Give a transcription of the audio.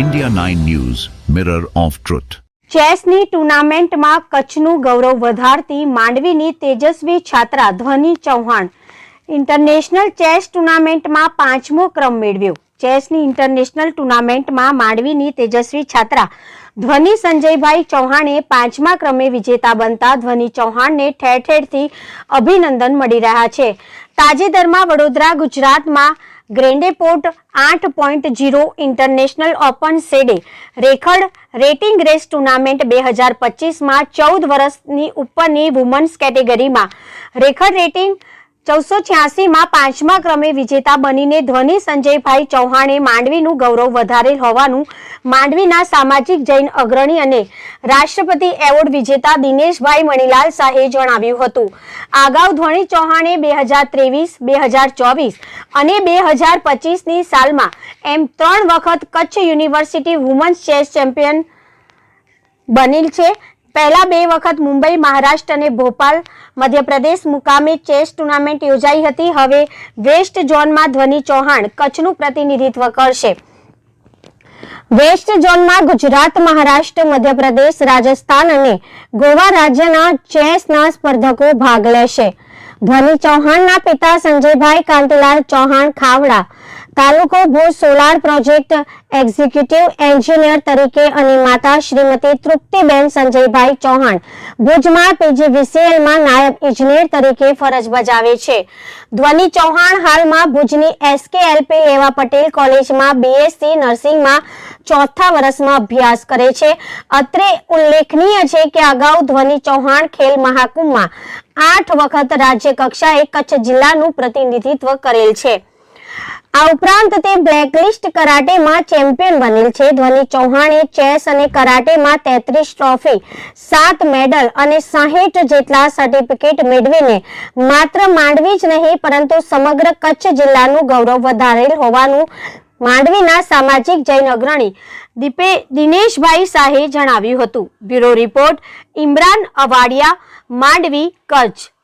India 9 News, Mirror of Truth. ચેસની ટુર્નામેન્ટમાં કચ્છનું ગૌરવ વધારતી માંડવીની તેજસ્વી છાત્રા ધ્વનિ ચૌહાણ. ઇન્ટરનેશનલ ચેસ ટુર્નામેન્ટમાં પાંચમો ક્રમ મેળવ્યો. ચેસની ઇન્ટરનેશનલ ટુર્નામેન્ટમાં માંડવીની તેજસ્વી છાત્રા ધ્વનિ સંજયભાઈ ચૌહાણે પાંચમા ક્રમે વિજેતા બનતા ધ્વનિ ચૌહાણને ઠેર ઠેરથી અભિનંદન મળી રહ્યા છે. તાજેતરમાં વડોદરા ગુજરાતમાં ગ્રેન્ડેપોર્ટ આઠ પોઈન્ટ જીરો ઇન્ટરનેશનલ ઓપન સેડે રેખડ રેટિંગ રેસ ટુર્નામેન્ટ બે હજાર પચીસમાં ચૌદ વર્ષની ઉપરની વુમન્સ કેટેગરીમાં રેખડ રેટિંગ ચૌદસો છ્યાસીમાં પાંચમા ક્રમે વિજેતા બનીને ધ્વનિ સંજયભાઈ ચૌહાણે માંડવીનું ગૌરવ વધારેલ હોવાનું માંડવીના સામાજિક જૈન અગ્રણી અને રાષ્ટ્રપતિ એવોર્ડ વિજેતા દિનેશભાઈ મણીલાલ શાહે જણાવ્યું હતું. અગાઉ ધ્વનિ ચૌહાણે બે હજાર ત્રેવીસ, બે હજાર ચોવીસ અને બે હજાર પચીસની સાલમાં એમ ત્રણ વખત Kutch university women's chess champion બનેલ છે. પહેલા બે વખત મુંબઈ, મહારાષ્ટ્ર અને ભોપાલ મધ્યપ્રદેશ મુકામે ચેસ ટુર્નામેન્ટ યોજાઈ હતી. હવે વેસ્ટ ઝોનમાં ધ્વનિ ચૌહાણ કચ્છનું પ્રતિનિધિત્વ કરશે. વેસ્ટ ઝોનમાં ગુજરાત, મહારાષ્ટ્ર, મધ્યપ્રદેશ, રાજસ્થાન અને ગોવા રાજ્યના ચેસના સ્પર્ધકો ભાગ લેશે. ધ્વનિ ચૌહાણના પિતા સંજયભાઈ કાંતિલાલ ચૌહાણ ખાવડા, તાલુકો Bhuj solar project executive engineer તરીકે અને માતા શ્રીમતી તૃપ્તિબેન સંજયભાઈ ચૌહાણ, ભુજમાં પીજીવીસીએલમાં નાયબ ઇજનેર તરીકે ફરજ બજાવે છે. ધ્વનિ ચૌહાણ હાલમાં ભુજની એસકેએલપી લેવા પટેલ કોલેજમાં બીએસસી નર્સિંગમાં ચોથા વર્ષમાં અભ્યાસ કરે છે. અત્રે ઉલ્લેખનીય છે કે અગાઉ ધ્વનિ ચૌહાણ ખેલ મહાકુંભમાં આઠ વખત રાજ્ય કક્ષાએ કચ્છ જિલ્લાનું પ્રતિનિધિત્વ કરેલ છે. આ ઉપરાંત તે બ્લેકલિસ્ટ કરાટેમાં ચેમ્પિયન બનેલ છે. ધ્વનિ ચૌહાણે ચેસ અને કરાટેમાં તેત્રીસ ટ્રોફી સાત મેડલ અને સાહીઠ જેટલા સર્ટિફિકેટ મેળવીને માત્ર માંડવી જ નહીં, પરંતુ સમગ્ર કચ્છ જિલ્લાનું ગૌરવ વધારેલ હોવાનું માંડવીના સામાજિક જૈન અગ્રણી દીપે દિનેશભાઈ શાહે જણાવ્યું હતું. Bureau report, Imran Awadiya, Mandvi, Kutch.